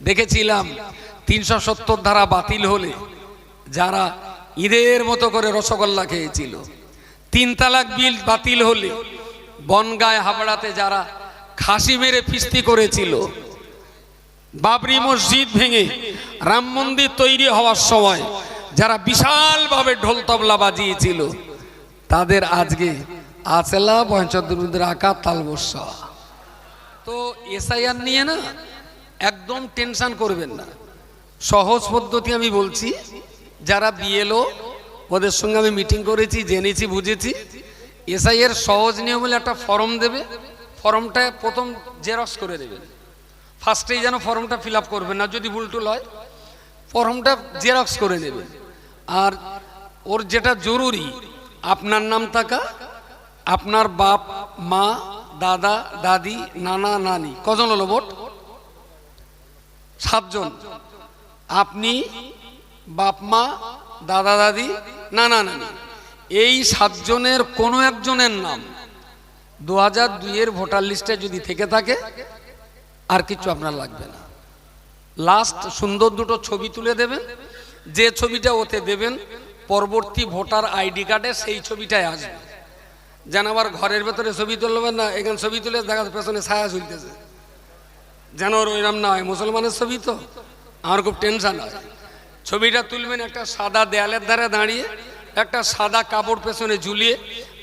দেখেছিলাম তিনশো সত্তর ধারা বাতিল হলে যারা ঈদের মতো করে রসগোল্লা খেয়েছিল। তিন তালাক বিল বাতিল হলে বনগায় হাবড়াতে যারা খাসি মেরে ফিস্তি করেছিল, বাবরি মসজিদ ভেঙে রাম মন্দির তৈরি হওয়ার সময় যারা বিশালভাবে ঢোল তবলা বাজিয়েছিল, তাদের আজকে আচেলা পঞ্চদুরুদের আঁকা তালবস্যা তো এসআইআর নিয়ে না একদম টেনশন করবেন না। সহজ পদ্ধতি আমি বলছি, যারা বিএলও, ওদের সঙ্গে আমি মিটিং করেছি, জেনেছি, বুঝেছি। এসআই এর সহজ নিয়ম হলে একটা ফর্ম দেবে, ফর্মটা প্রথম জেরক্স করে দেবেন ফার্স্টেই যেন ফর্মটা ফিল আপ করবেন না, যদি ভুল টুল হয়, ফর্মটা জেরক্স করে নেবেন আর ওর যেটা জরুরি, আপনার নাম থাকা, আপনার বাপ, মা, দাদা, দাদি, নানা, নানি, কজন হলো ভোট? সাতজন। আপনি বাপ, মা, দাদা, দাদি, নানা, নানি। এই সাতজনের কোনো একজনের নাম দু হাজার দুইয়ের ভোটার লিস্টে যদি থেকে থাকে, আর কিছু আপনার লাগবে না। লাস্ট সুন্দর দুটো ছবি তুলে দেবেন। যে ছবিটা ওতে দেবেন, পরবর্তী ভোটার আইডি কার্ডে সেই ছবিটাই আসবে। যেন আবার ঘরের ভেতরে ছবি তুলবেন না, এখানে ছবি তুলে দেখা পেছনে ছায়া ঝুলতেছে। যেন ওর ওইরকম না হয়, মুসলমানের ছবি তো। আমার খুব টেনশন হয়। ছবিটা তুলবেন একটা সাদা দেয়ালের ধারে দাঁড়িয়ে, একটা সাদা কাপড় পেছনে ঝুলিয়ে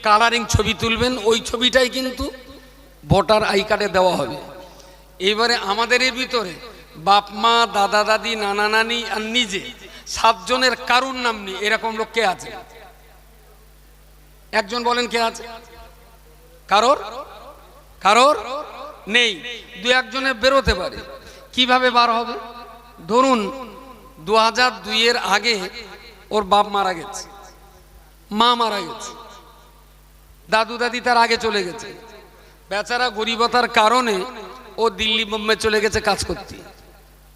কালারিং ছবি তুলবেন, ওই ছবিটাই কিন্তু ভোটার আই কার্ডে দেওয়া হবে। এবারে আমাদের এর ভিতরে বাপ, মা, দাদা, দাদি, নানা, নানি আর নিজে সাতজনের কারুর নাম নেই, এরকম লোক কে আছে? একজন বলেন কে আছে? কারোর? কারোর? নেই, দু একজনে বেরোতে পারে। কীভাবে বার হবে? ধরুন, দু হাজার দুইয়ের আগে ওর বাপ মারা গেছে, মা মারা গেছে, দাদু দাদি তার আগে চলে গেছে। বেচারা গরিবতার কারণে ও দিল্লি, বোম্বে চলে গেছে কাজ করতে।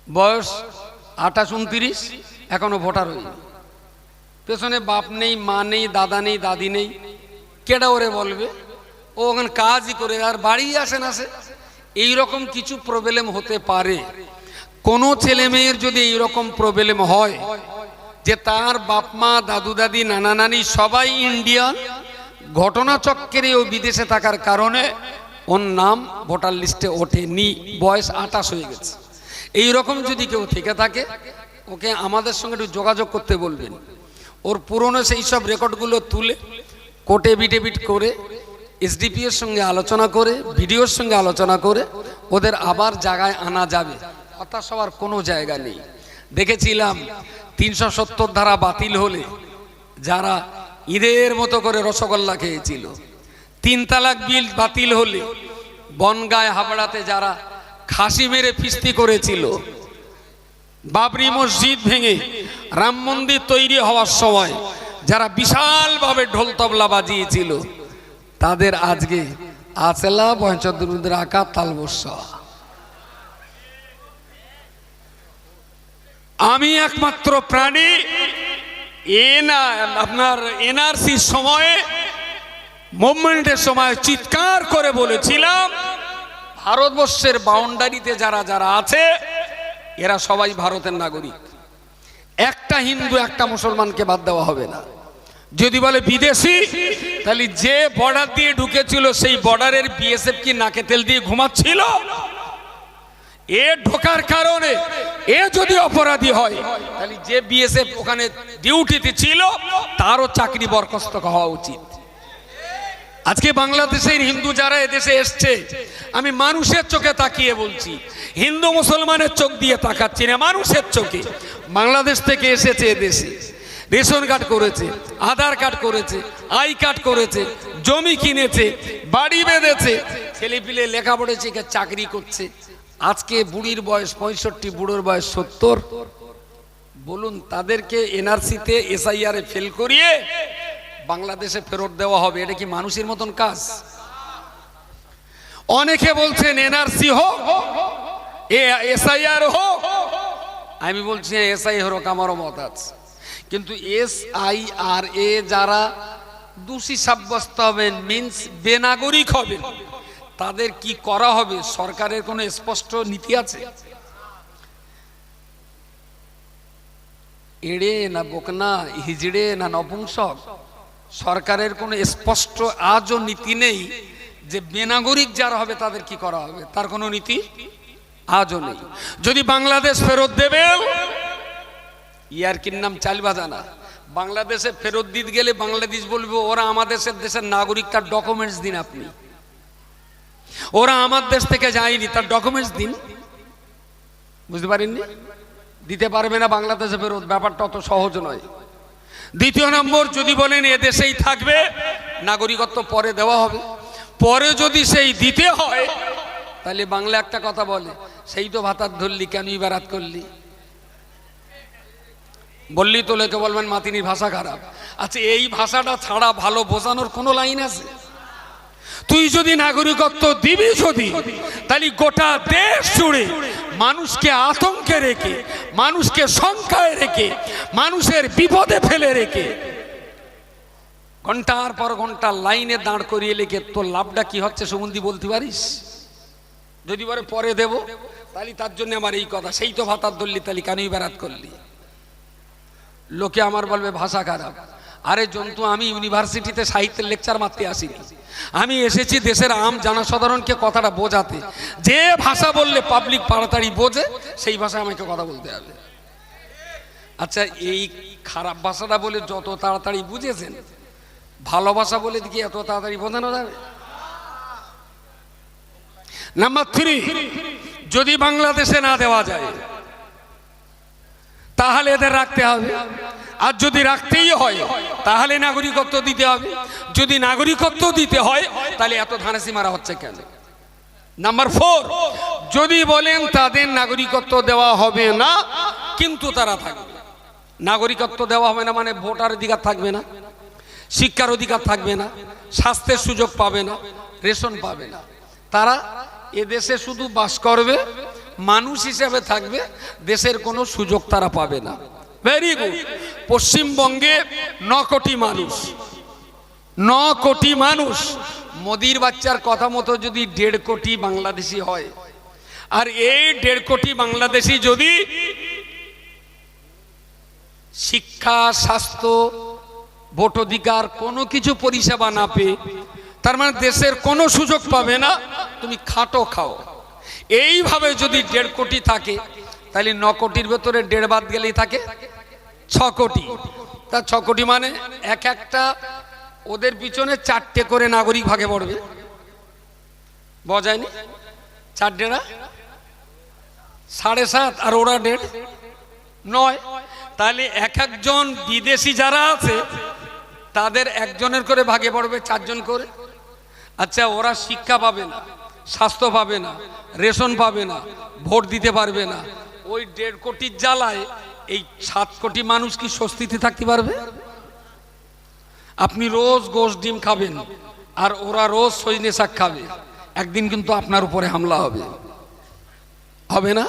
বয়স আঠাশ উনত্রিশ, এখনও ভোটার হয়নি। পেছনে বাপ নেই, মা নেই, দাদা নেই, দাদি নেই, কেডা ওরে বলবে? ও ওখানে কাজই করে, আর বাড়ি আসে না সে। এইরকম কিছু প্রবলেম হতে পারে। কোনো ছেলে মেয়ের যদি এইরকম প্রবলেম হয়, যে তার বাপ মা, দাদু দাদি, নানা নানি সবাই ইন্ডিয়ান ঘটনাচক্রে ও বিদেশে থাকার কারণে ওর নাম ভোটার লিস্টে ওঠেনি, বয়স আটাশ হয়ে গেছে। এই রকম যদি কেউ থেকে থাকে, ওকে আমাদের সঙ্গে একটু যোগাযোগ করতে বলবেন। ওর পুরনো সেই সব রেকর্ডগুলো তুলে কোর্টে বিটেবিট করে এসডিপি এর সঙ্গে আলোচনা করে ভিডিওর সঙ্গে আলোচনা করে, ওদের আবার জায়গায় আনা যাবে। হতাশ হওয়ার কোনো জায়গা নেই। দেখেছিলাম তিনশো সত্তর ধারা বাতিল হলে যারা ঈদের মতো করে রসগোল্লা খেয়েছিল, তিন তালাক বিল বাতিল হলে বনগায় হাবড়াতে যারা খাসি মেরে ফিস্তি করেছিল, বাবরি মসজিদ ভেঙে রাম মন্দির তৈরি হওয়ার সময় যারা বিশালভাবে ঢোল তবলা বাজিয়েছিল তাদের আজকে আচেলা পঞ্চদুরুদের আঁকা তালবস্যা আমি একমাত্র প্রাণী এনা আপনার এনআরসির সময়ে মুভমেন্টের সময় চিৎকার করে বলেছিলাম, ভারতবর্ষের বাউন্ডারিতে যারা যারা আছে, এরা সবাই ভারতের নাগরিক। একটা হিন্দু, একটা মুসলমানকে বাদ দেওয়া হবে না। যদি বলে বিদেশি, তাহলে যে বর্ডার দিয়ে ঢুকেছিল সেই বর্ডারের বিএসএফ কি নাকে তেল দিয়ে ঘুমাচ্ছিল? এ ঢোকার কারণে, এ যদি অপরাধী হয়, তাহলে যে বিএসএফ ওখানে ডিউটিতে ছিল, তারও চাকরি বরখাস্ত হওয়া উচিত। আজকে বাংলাদেশের হিন্দু যারা এদেশে এসছে, আমি মানুষের চোখে তাকিয়ে বলছি, হিন্দু মুসলমানের চোখ দিয়ে তাকাচ্ছি না, মানুষের চোখে। বাংলাদেশ থেকে এসেছে এদেশে। রেশন কার্ড করেছে, আধার কার্ড করেছে, আই কার্ড করেছে, জমি কিনেছে, বাড়ি বেঁধেছে, ছেলেপিলে লেখা পড়েছে চাকরি করছে। আজকে বুড়ির বয়স পঁয়ষট্টি, বুড়োর বয়স সত্তর। বলুন, তাদেরকে এনআরসিতে এসআইআর ফেল করিয়ে বাংলাদেশে ফেরত দেওয়া হবে। এটা কি মানুষের মতন কাজ? অনেকে বলছেন এনআরসি হোক এসআইআর হোক। আমি বলছি, এসআই হোক, আমারও মত আছে। কিন্তু এস আই আর এ যারা দোষী সাব্যস্ত হবেন মিন্স বেনাগরিক হবেন, তাদের কি করা হবে? সরকারের কোনো স্পষ্ট নীতি আছে? এড়ে না বোকনা হিজড়ে না নপুংসক, সরকারের কোনো স্পষ্ট আজও নীতি নেই যে বেনাগরিক যারা হবে তাদের কি করা হবে? তার কোনো নীতি আজও নেই। যদি বাংলাদেশ ফেরত দেবে ইয়ারকির নাম চাল বাজানা বাংলাদেশে ফেরত দিতে গেলে বাংলাদেশ বলবে, ওরা আমাদের দেশের নাগরিক তার ডকুমেন্টস দিন আপনি। ওরা আমার দেশ থেকে যায়নি, তার ডকুমেন্টস দিন। বুঝতে পারেননি? দিতে পারবে না বাংলাদেশে ফেরত, ব্যাপারটা অত সহজ নয়। দ্বিতীয় নম্বর, যদি বলেন এ দেশেই থাকবে, নাগরিকত্ব পরে দেওয়া হবে। পরে যদি সেই দিতে হয়, তাহলে বাংলা একটা কথা বলে, সেই তো ভাতার ধরলি কেন ইবারাত করলি? বললি তো লোকে বলবেন মাতিনির ভাষা খারাপ। আচ্ছা এই ভাষাটা ছাড়া ভালো বোঝানোর কোনো লাইন আছে? তুই যদি নাগরিকত্ব দিবি যদি, তাহলে গোটা দেশ জুড়ে মানুষকে আতঙ্কে রেখে, মানুষকে শঙ্কায় রেখে, মানুষের বিপদে ফেলে রেখে, ঘণ্টার পর ঘণ্টা লাইনে দাঁড় করিয়ে লেখে তোর লাভটা কি হচ্ছে সুমন্দি বলতে পারিস? যদি বলে পরে দেব, তাহলে তার জন্য আমার এই কথা। সেই তো ভাতার ধরলি তাহলে কেনই বেড়াত করলি। লোকে আমার বলবে, ভাষা খারাপ। আরে জন্তু, আমি ইউনিভার্সিটিতে সাহিত্যের লেকচার মারতে আসিনি। আমি এসেছি দেশের আম জনসাধারণকে কথাটা বোঝাতে। যে ভাষা বললে পাবলিক তাড়াতাড়ি বোঝে, সেই ভাষায় আমাকে কথা বলতে হবে। আচ্ছা এই খারাপ ভাষাটা বলে যত তাড়াতাড়ি বুঝেছেন ভালোবাসা বলে কি এত তাড়াতাড়ি বোঝানো যাবে? নাম্বার থ্রি যদি বাংলাদেশে না দেওয়া যায় তাহলে এদের রাখতে হবে। আর যদি রাখতেই হয়, তাহলে নাগরিকত্ব দিতে হবে। যদি নাগরিকত্ব দিতে হয়, তাহলে এত ধানাসি মারা হচ্ছে কেন? নাম্বার ফোর যদি বলেন তাদের নাগরিকত্ব দেওয়া হবে না, কিন্তু তারা থাকবে। নাগরিকত্ব দেওয়া হবে না মানে ভোটার অধিকার থাকবে না, শিক্ষার অধিকার থাকবে না, স্বাস্থ্যের সুযোগ পাবে না, রেশন পাবে না। তারা এদেশে শুধু বাস করবে মানুষ হিসেবে থাকবে দেশের কোনো সুযোগ তারা পাবে না। ভেরি গুড পশ্চিমবঙ্গে ন কোটি মানুষ। ন কোটি মানুষ। মোদির বাচ্চার কথা মতো যদি দেড় কোটি বাংলাদেশি হয় আর এই দেড় কোটি বাংলাদেশি যদি শিক্ষা স্বাস্থ্য ভোট অধিকার কোনো কিছু পরিষেবা না পেয়ে তার মানে দেশের কোনো সুযোগ পাবে না তুমি খাটো খাও। এইভাবে যদি দেড় কোটি থাকে, তাহলে ন কোটির ভেতরে দেড় বাদ গেলেই থাকে, ছ কোটি। তা ছ কোটি মানে এক একটা ওদের পিছনে চারটে করে নাগরিক ভাগে পড়বে। বজায়নি চারটে না সাড়ে সাত আর ওরা দেড়? নয়। তাহলে এক একজন বিদেশি যারা আছে, তাদের একজনের করে ভাগে পড়বে চারজন করে। আচ্ছা ওরা শিক্ষা পাবে না। স্বাস্থ্য পাবে না, রেশন পাবে না, ভোট দিতে পারবে না। ওই দেড় কোটির জ্বালায় এই সাত কোটি মানুষ কি স্বস্তিতে থাকতে পারবে? আপনি রোজ গোশ ডিম খাবেন আর ওরা রোজ সজনে শাক খাবে। একদিন কিন্তু আপনার উপরে হামলা হবে। হবে না?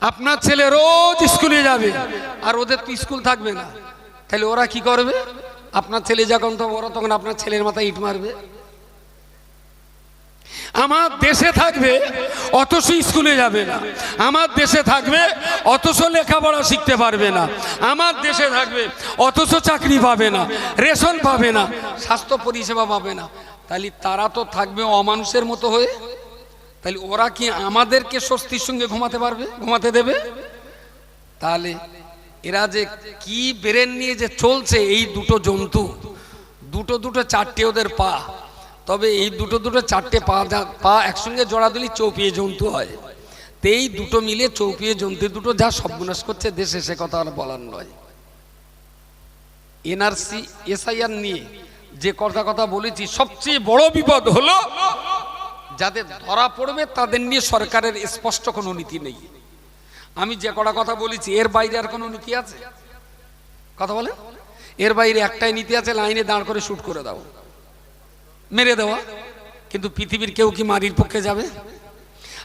আপনার ছেলে রোজ স্কুলে যাবে আর ওদের তো স্কুল থাকবে না। তাহলে ওরা কি করবে? আপনার ছেলে যখন তো ওরা তখন আপনার ছেলের মাথায় ইট মারবে। আমার দেশে থাকবে, অথচ স্কুলে যাবে না। আমার দেশে থাকবে, অথচ লেখাপড়া শিখতে পারবে না। আমার দেশে থাকবে, অথচ চাকরি পাবে না, রেশন পাবে না, স্বাস্থ্য পরিষেবা পাবে না। তাহলে তারা তো থাকবে অমানুষের মতো হয়ে। তাহলে ওরা কি আমাদেরকে স্বস্তির সঙ্গে ঘুমাতে পারবে, ঘুমাতে দেবে? তাহলে এরা যে কি বেরেন নিয়ে যে চলছে, এই দুটো জন্তু, দুটো দুটো চারটে ওদের পা। তবে এই দুটো দুটো চারটে পা পা একসঙ্গে জোড়া দিলে চৌপিয়ে জন্তু হয়। তো এই দুটো মিলে চৌপিয়ে জন্তু, দুটো যা সর্বনাশ করছে দেশে, সে কথা আর বলার নয়। এনআরসি, এসআইআর নিয়ে যে কথা কথা বলেছি, সবচেয়ে বড় বিপদ হলো যাদের ধরা পড়বে, তাদের নিয়ে সরকারের স্পষ্ট কোনো নীতি নেই। আমি যে কটা কথা বলেছি, এর বাইরে আর কোনো নীতি আছে? কথা বলে? এর বাইরে একটাই নীতি আছে, লাইনে দাঁড় করে শুট করে দাও। মেরে দেওয়া। কিন্তু পৃথিবীর কেউ কি মারির পক্ষে যাবে?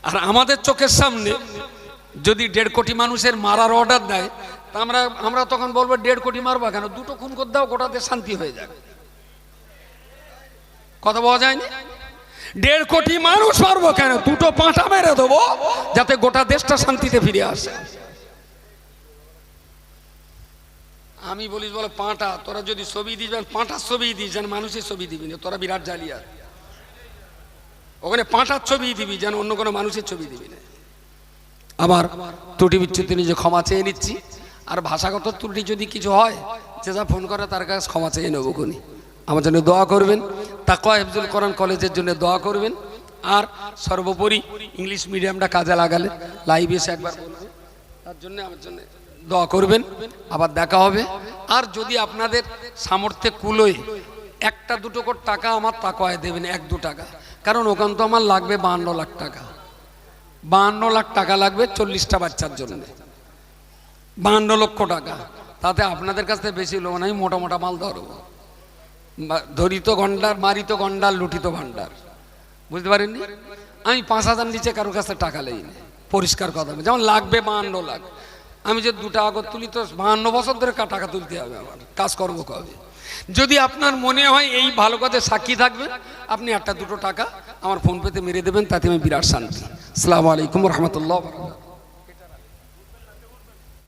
আর আমাদের চোখের সামনে যদি দেড় কোটি মানুষের মারার অর্ডার দেয়, তা আমরা আমরা তখন বলব দেড় কোটি মারবা কেন? দুটো খুন করে দাও, গোটাতে শান্তি হয়ে যাবে। কথা বলা যায়নি দেড় কোটি মানুষ মারবো কেন? দুটো পাঁটা মেরে দেবো, যাতে গোটা দেশটা শান্তিতে ফিরে আসে। আমি বলিস বলো, পাঁটা, তোরা যদি ছবি দিস পাঁটার ছবি দিস, যেন মানুষের ছবি দিবি না, তোরা বিরাট জালিয়াত। ওখানে পাঁটার ছবি দিবি, যেন অন্য কোনো মানুষের ছবি দিবি না। আবার ত্রুটি বিচ্ছুতি নিজে ক্ষমা চেয়ে নিচ্ছি। আর ভাষাগত ত্রুটি যদি কিছু হয়, যে যা ফোন করে তার কাছে ক্ষমা চেয়ে নেব কোনি আমার জন্য দোয়া করবেন, তাকওয়া হেফজুল কোরআন কলেজের জন্য দোয়া করবেন। আর সর্বোপরি ইংলিশ মিডিয়ামটা কাজে লাগালে লাইভ এসে একবার তার জন্য, আমার জন্য দোয়া করবেন, আবার দেখা হবে। আর যদি আপনাদের সামর্থ্যে কুলোয় একটা দুটো করে টাকা আমার তাকওয়ায় দেবেন, এক দু টাকা। কারণ ওখান তো আমার লাগবে বাহান্ন লাখ টাকা। বাহান্ন লাখ টাকা লাগবে চল্লিশটা বাচ্চার জন্য। বাহান্ন লক্ষ টাকা। তাতে আপনাদের কাছ থেকে বেশি লোক আমি মোটা মোটা মাল ধরবো। ধরিত গন্ডার, মারিত গন্ডার, লুটিত ভান্ডার। বুঝতে পারেননি? আমি পাঁচ হাজার নিচে কারোর কাছে টাকা লেই পরিষ্কার কথা। যেমন লাগবে বাহান্ন লাখ। আমি যে দুটা আগত তুলি তো বাহান্ন বছর ধরে টাকা তুলতে হবে আমার কাজ করব। কবে যদি আপনার মনে হয় এই ভালো কথা সাক্ষী থাকবে, আপনি একটা দুটো টাকা আমার ফোন পেতে মেরে দেবেন, তাতে আমি বিরাট শান্তি। আসসালামু আলাইকুম রহমতুল্লাহ